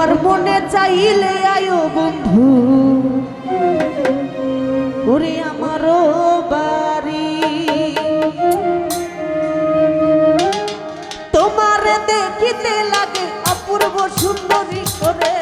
আমার মনে চাইলে আয়ো বন্ধু। ওরে আমার বাড়ি। তোমার দেখিতে লাগে অপূর্ব সুন্দরী করে।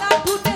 ঢুকে